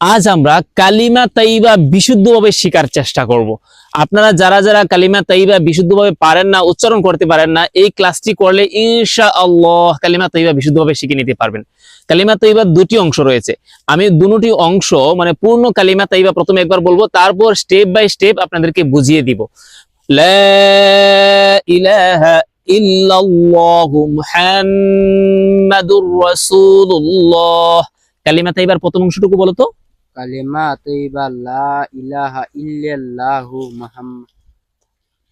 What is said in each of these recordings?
আজ আমরা কালিমা তাইবা বিশুদ্ধভাবে শেখার চেষ্টা করব। আপনারা যারা যারা কালিমা তাইবা বিশুদ্ধভাবে পারেন না, উচ্চারণ করতে পারেন না, এই ক্লাসটি করলে ইনশা আল্লাহ কালিমা তাইবা বিশুদ্ধভাবে শিখে নিতে পারবেন। কালিমা তাইবার দুটি অংশ রয়েছে। আমি দুটি অংশ মানে পূর্ণ কালিমা তাইবা প্রথমে একবার বলব, তারপর স্টেপ বাই স্টেপ আপনাদেরকে বুঝিয়ে দিব। কালিমা তাইবার প্রথম অংশটুকু বলো তো।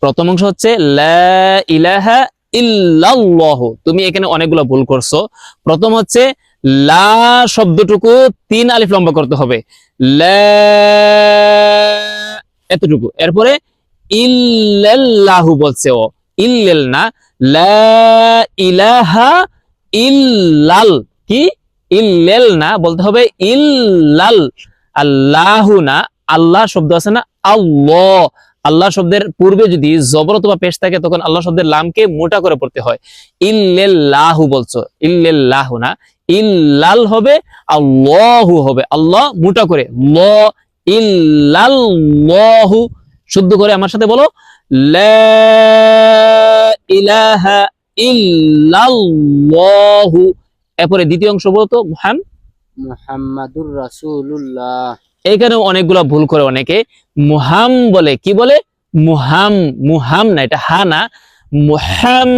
প্রথম অংশ হচ্ছে, লা ইলাহা ইল্লাল্লাহ। তুমি এখানে অনেকগুলো ভুল করছ। প্রথম হচ্ছে, লা শব্দটুকু তিন আলিফ লম্বা করতে হবে। এতটুকু। এরপরে, ইল্লাল্লাহু বলছে ও। ইল্লাল না, লা ইলাহা ইল্লাল। কি? ইল্লাল না, বলতে হবে ইল্লাল। আল্লাহু না আল্লাহ শব্দ আছে না? আল্লাহ। আল্লাহ শব্দের পূর্বে যদি জবর অথবা পেশ থাকে, তখন আল্লাহ শব্দের লামকে মোটা করে পড়তে হয়। ইল্লাল্লাহু বলছো। ইল্লাল্লাহু না ইল্লাল হবে, আল্লাহু হবে। আল্লাহ মোটা করে। ল, ইল্লাল্লাহু। শুদ্ধ করে আমার সাথে বলো। লা ইলাহা ইল্লাল্লাহু। এরপরে দ্বিতীয় অংশ বলতো তো, মুহাম। মুহাম্মাদুর রাসূলুল্লাহ। এইখানেও অনেকগুলো ভুল করে অনেকে মুহাম বলে। কি বলে? মুহাম মুহাম না, এটা হা না। মুহাম।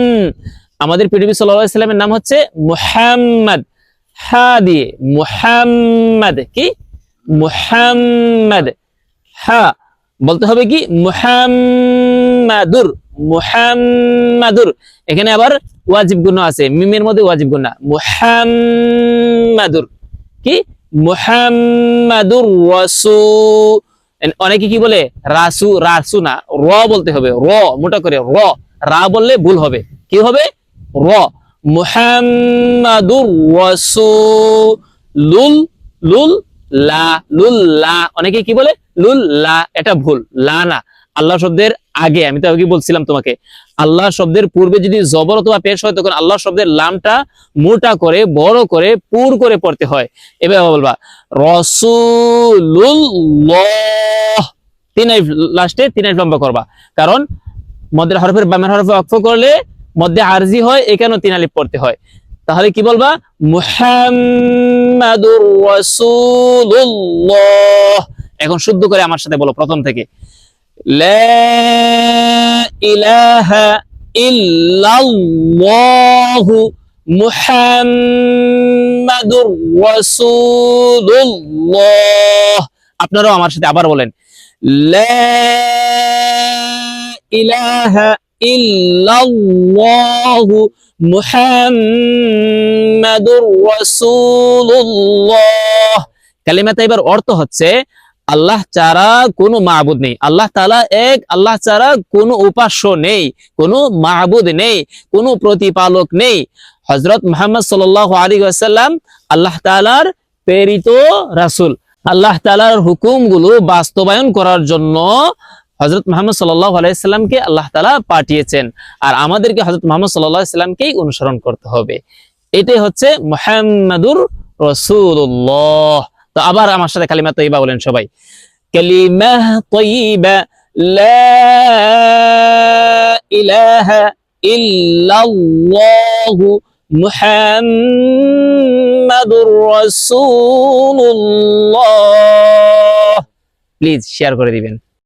আমাদের পৃথিবী সাল্লামের নাম হচ্ছে মুহাম্মদ। হা দিয়ে, মুহাম্মদ। কি? মুহাম্মদ। হা। বলতে হবে কি? মুহাম্মাদুর মুহাম্মাদুর। এখানে আবার ওয়াজিব গুণ আছে। মিমের মধ্যে ওয়াজিব গুণ মুহাম্মাদুর। কি? মুহাম্মাদুর রাসূ। অনেকে কি বলে? রাসু রাসু না, র বলতে হবে। র, মোটা করে র। রা বললে ভুল হবে। কি হবে? র। মুহাম্মাদুর রাসূলুল লুল লা লুল, লা। অনেকে কি বলে? লুল, লা, এটা ভুল। লা না। আল্লাহ শব্দের আগে, আমি তো আগে বলছিলাম তোমাকে আল্লাহ শব্দের পূর্বে যদি জবর অথবা পেশ হয়, তখন আল্লাহ শব্দের লামটা মোটা করে, বড় করে, পুর করে পড়তে হয়। এবার বলবা রসুল্লাহ তিন লাস্টে তিন লম্বা করবা। কারণ মধ্যের হরফের বামের হরফে অক্ষ করলে মধ্যে আরজি হয়, এখানেও তিন আলিফ পড়তে হয়। তাহলে কি বলবা? মুহাম্মাদুর রাসূলুল্লাহ। এখন শুদ্ধ করে আমার সাথে বলো, প্রথম থেকে। ইল্লাল্লাহু মুহাম্মাদুর রাসূলুল্লাহ। আপনারাও আমার সাথে আবার বলেন, লা ইলাহা ইল্লাল্লাহু মুহাম্মাদুর রাসূলুল্লাহ। কালিমাটা এবার অর্থ হচ্ছে আল্লাহ ছাড়া কোনো মাহবুদ নেই। আল্লাহ তাআলা এক, আল্লাহ ছাড়া কোনো উপাস্য নেই, কোনো মাহবুদ নেই, কোনো প্রতিপালক নেই। হজরত মোহাম্মদ সাল্লাল্লাহু আলাইহি ওয়াসাল্লাম আল্লাহ তাআলার প্রেরিত রাসূল। আল্লাহ তাআলার হুকুমগুলো বাস্তবায়ন করার জন্য হজরত মোহাম্মদ সাল্লাহ আলাইসাল্লামকে আল্লাহ তালা পাঠিয়েছেন। আর আমাদেরকে হজরত মোহাম্মদ সাল্লাহ সাল্লামকেই অনুসরণ করতে হবে। এটাই হচ্ছে মোহাম্মদুর রসুল্লাহ তো আবার আমার সাথে কালিমা তৈবা বলেন সবাই। কালিমা তৈবা ইলাহা ইল্লাল্লাহু মুহাম্মাদুর রাসূলুল্লাহ। প্লিজ শেয়ার করে দিবেন।